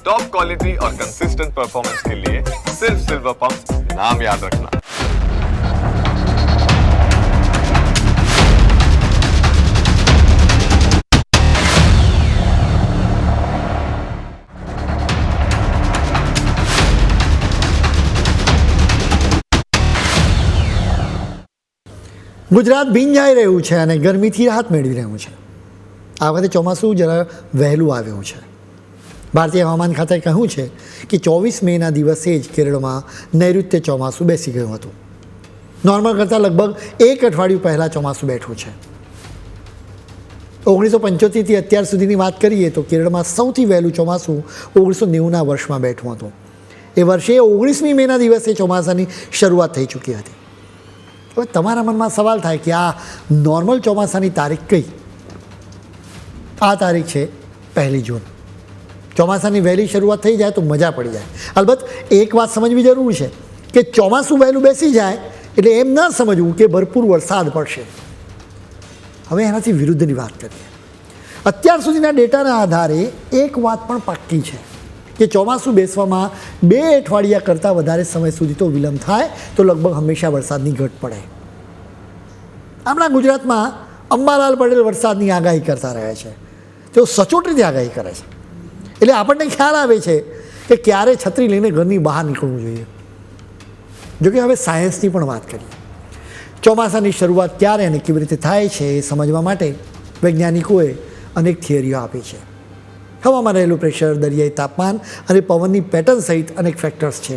Top quality और consistent performance के लिए सिर्फ सिल्वर पंप नाम याद रखना ગુજરાત ભીંજાઈ રહ્યું છે અને ગરમીથી રાહત મેળવી રહ્યું છે આ વખતે ચોમાસું જરા વહેલું આવ્યું છે ભારતીય હવામાન ખાતાએ કહ્યું છે કે ચોવીસ મેના દિવસે જ કેરળમાં નૈઋત્ય ચોમાસું બેસી ગયું હતું. નોર્મલ કરતાં લગભગ એક અઠવાડિયું પહેલાં ચોમાસું બેઠું છે. ઓગણીસો પંચોતેરથી અત્યાર સુધીની વાત કરીએ તો કેરળમાં સૌથી વહેલું ચોમાસું ઓગણીસો નેવુંના વર્ષમાં બેઠું હતું. એ વર્ષે ઓગણીસમી મેના દિવસે ચોમાસાની શરૂઆત થઈ ચૂકી હતી. હવે તમારા મનમાં સવાલ થાય કે આ નોર્મલ ચોમાસાની તારીખ કઈ? આ તારીખ છે પહેલી જૂન. ચોમાસાની વહેલી શરૂઆત થઈ જાય તો મજા પડી જાય. અલબત્ત એક વાત સમજવી જરૂર છે કે ચોમાસું વહેલું બેસી જાય એટલે એમ ન સમજવું કે ભરપૂર વરસાદ પડશે. હવે એનાથી વિરુદ્ધની વાત કરીએ. અત્યાર સુધીના ડેટાના આધારે એક વાત પણ પાક્કી છે કે ચોમાસું બેસવામાં બે અઠવાડિયા કરતાં વધારે સમય સુધી તો વિલંબ થાય તો લગભગ હંમેશા વરસાદની ઘટ પડે. આપણા ગુજરાતમાં અંબાલાલ પટેલ વરસાદની આગાહી કરતા રહે છે. તેઓ સચોટ રીતે આગાહી કરે છે. એટલે આપણને ખ્યાલ આવે છે કે ક્યારે છત્રી લઈને ઘરની બહાર નીકળવું જોઈએ. જોકે હવે સાયન્સની પણ વાત કરીએ. ચોમાસાની શરૂઆત ક્યારે અને કેવી રીતે થાય છે એ સમજવા માટે વૈજ્ઞાનિકોએ અનેક થિયરીઓ આપી છે. હવામાં રહેલું પ્રેશર, દરિયાઈ તાપમાન અને પવનની પેટર્ન સહિત અનેક ફેક્ટર્સ છે.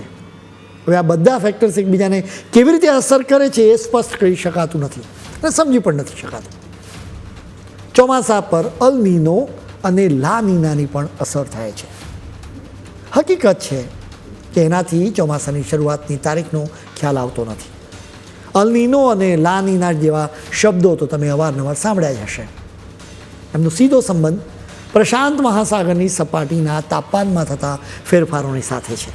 હવે આ બધા ફેક્ટર્સ એકબીજાને કેવી રીતે અસર કરે છે એ સ્પષ્ટ કરી શકાતું નથી અને સમજી પણ નથી શકાતું. ચોમાસા પર અલ નીનો અને લા નીનાની પણ અસર થાય છે. હકીકત છે કે એનાથી ચોમાસાની શરૂઆતની તારીખનો ખ્યાલ આવતો નથી. અલનીનો અને લા નીના જેવા શબ્દો તો તમે અવારનવાર સાંભળ્યા જ હશે. એમનો સીધો સંબંધ પ્રશાંત મહાસાગરની સપાટીના તાપમાનમાં થતા ફેરફારોની સાથે છે.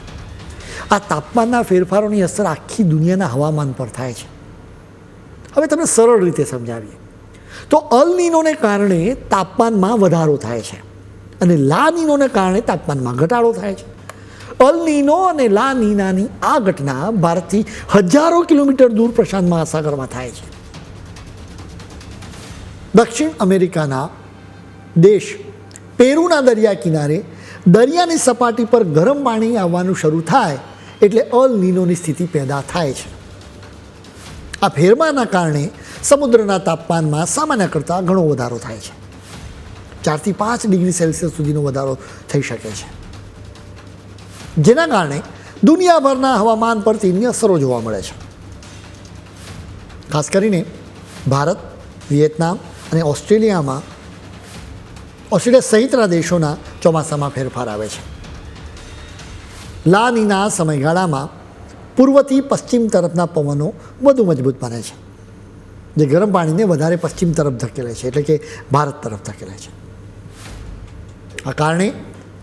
આ તાપમાનના ફેરફારોની અસર આખી દુનિયાના હવામાન પર થાય છે. હવે તમને સરળ રીતે સમજાવીએ. તો અલ નીનોને કારણે તાપમાનમાં વધારો થાય છે અને લા નીનોને કારણે તાપમાનમાં ઘટાડો થાય છે. અલ નીનો અને લા નીનાની આ ઘટના ભારતથી હજારો કિલોમીટર દૂર પ્રશાંત મહાસાગરમાં થાય છે. દક્ષિણ અમેરિકાના દેશ પેરુના દરિયા કિનારે દરિયાની સપાટી પર ગરમ પાણી આવવાનું શરૂ થાય એટલે અલ નીનોની સ્થિતિ પેદા થાય છે. આ ફેરમાના કારણે સમુદ્રના તાપમાનમાં સામાન્ય કરતાં ઘણો વધારો થાય છે. ચારથી પાંચ ડિગ્રી સેલ્સિયસ સુધીનો વધારો થઈ શકે છે. જેના કારણે દુનિયાભરના હવામાન પર તેની અસરો જોવા મળે છે. ખાસ કરીને ભારત, વિયેતનામ અને ઓસ્ટ્રેલિયામાં ઓસ્ટ્રેલિયા સહિતના દેશોના ચોમાસામાં ફેરફાર આવે છે. લાનીના સમયગાળામાં પૂર્વથી પશ્ચિમ તરફના પવનો વધુ મજબૂત બને છે. જે ગરમ પાણીને વધારે પશ્ચિમ તરફ ધકેલે છે, એટલે કે ભારત તરફ ધકેલે છે. આ કારણે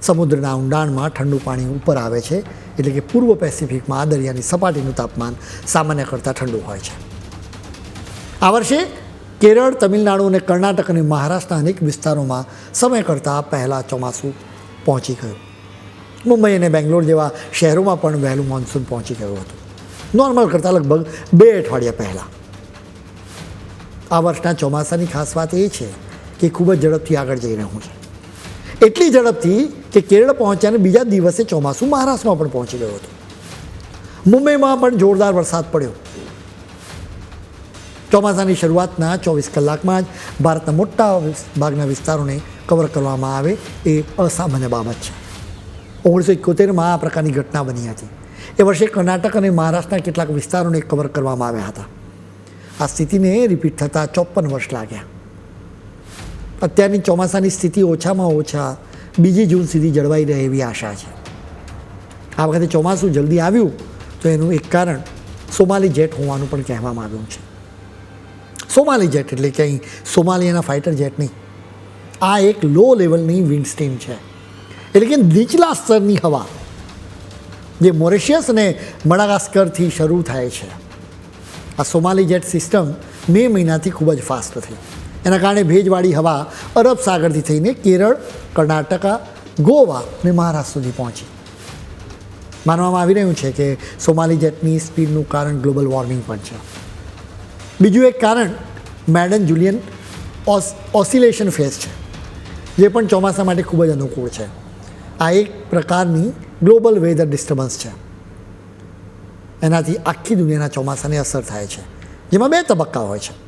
સમુદ્રના ઊંડાણમાં ઠંડુ પાણી ઉપર આવે છે, એટલે કે પૂર્વ પેસિફિકમાં આ દરિયાની સપાટીનું તાપમાન સામાન્ય કરતાં ઠંડુ હોય છે. આ વર્ષે કેરળ, તમિલનાડુ અને કર્ણાટક અને મહારાષ્ટ્રના અનેક વિસ્તારોમાં સમય કરતાં પહેલાં ચોમાસું પહોંચી ગયું. મુંબઈ અને બેંગ્લોર જેવા શહેરોમાં પણ વહેલું મોન્સૂન પહોંચી ગયું હતું. નોર્મલ કરતાં લગભગ બે અઠવાડિયા પહેલાં. આ વર્ષના ચોમાસાની ખાસ વાત એ છે કે ખૂબ જ ઝડપથી આગળ જઈ રહ્યું છે. એટલી ઝડપથી કે કેરળ પહોંચ્યાને બીજા દિવસે ચોમાસું મહારાષ્ટ્રમાં પણ પહોંચી ગયું હતું. મુંબઈમાં પણ જોરદાર વરસાદ પડ્યો. ચોમાસાની શરૂઆતના ચોવીસ કલાકમાં જ ભારતના મોટા ભાગના વિસ્તારોને કવર કરવામાં આવે એ અસામાન્ય બાબત છે. ઓગણીસો એકોતેરમાં આ પ્રકારની ઘટના બની હતી. એ વર્ષે કર્ણાટક અને મહારાષ્ટ્રના કેટલાક વિસ્તારોને કવર કરવામાં આવ્યા હતા. આ સ્થિતિને રિપીટ થતાં ચોપન વર્ષ લાગ્યા. અત્યારની ચોમાસાની સ્થિતિ ઓછામાં ઓછા બીજી જૂન સુધી જળવાઈ રહે એવી આશા છે. આ વખતે ચોમાસું જલ્દી આવ્યું તો એનું એક કારણ સોમાલી જેટ હોવાનું પણ કહેવામાં આવ્યું છે. સોમાલી જેટ એટલે કે અહીં સોમાલિયાના ફાઇટર જેટ નહીં. આ એક લો લેવલની વિન્ડ સ્ટીમ છે. એટલે કે નીચલા સ્તરની હવા જે મોરેશિયસ અને મડાગાસ્કરથી શરૂ થાય છે. આ સોમાલી જેટ સિસ્ટમ મે મહિનાથી ખૂબ જ ફાસ્ટ થઈ. એના કારણે ભેજવાળી હવા અરબ સાગરથી થઈને કેરળ, કર્ણાટકા, ગોવા અને મહારાષ્ટ્ર સુધી પહોંચી. માનવામાં આવી રહ્યું છે કે સોમાલી જેટની સ્પીડનું કારણ ગ્લોબલ વોર્મિંગ પણ છે. બીજું એક કારણ Madden Julian os, oscillation phase છે, જે પણ ચોમાસા માટે ખૂબ જ અનુકૂળ છે. આ એક પ્રકારની ગ્લોબલ વેધર ડિસ્ટર્બન્સ છે. એનાથી આખી દુનિયાના ચોમાસાની અસર થાય છે. જેમાં બે તબક્કા હોય છે.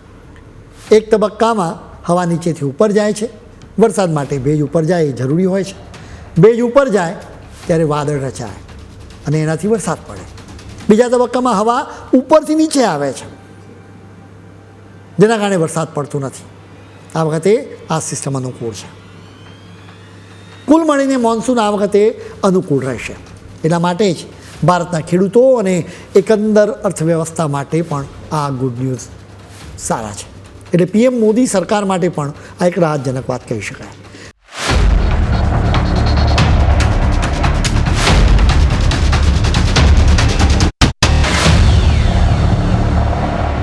એક તબક્કામાં હવા નીચેથી ઉપર જાય છે. વરસાદ માટે ભેજ ઉપર જાય એ જરૂરી હોય છે. ભેજ ઉપર જાય ત્યારે વાદળ રચાય અને એનાથી વરસાદ પડે. બીજા તબક્કામાં હવા ઉપરથી નીચે આવે છે. જેના કારણે વરસાદ પડતો નથી. આ વખતે આ સિસ્ટમ અનુકૂળ છે. કુલ મળીને મોન્સૂન આ વખતે અનુકૂળ રહેશે. એટલા માટે જ ભારતના ખેડૂતો અને એકંદર અર્થવ્યવસ્થા માટે પણ આ ગુડ ન્યૂઝ સારા છે. એટલે પીએમ મોદી સરકાર માટે પણ આ એક રાહતજનક વાત કહી શકાય.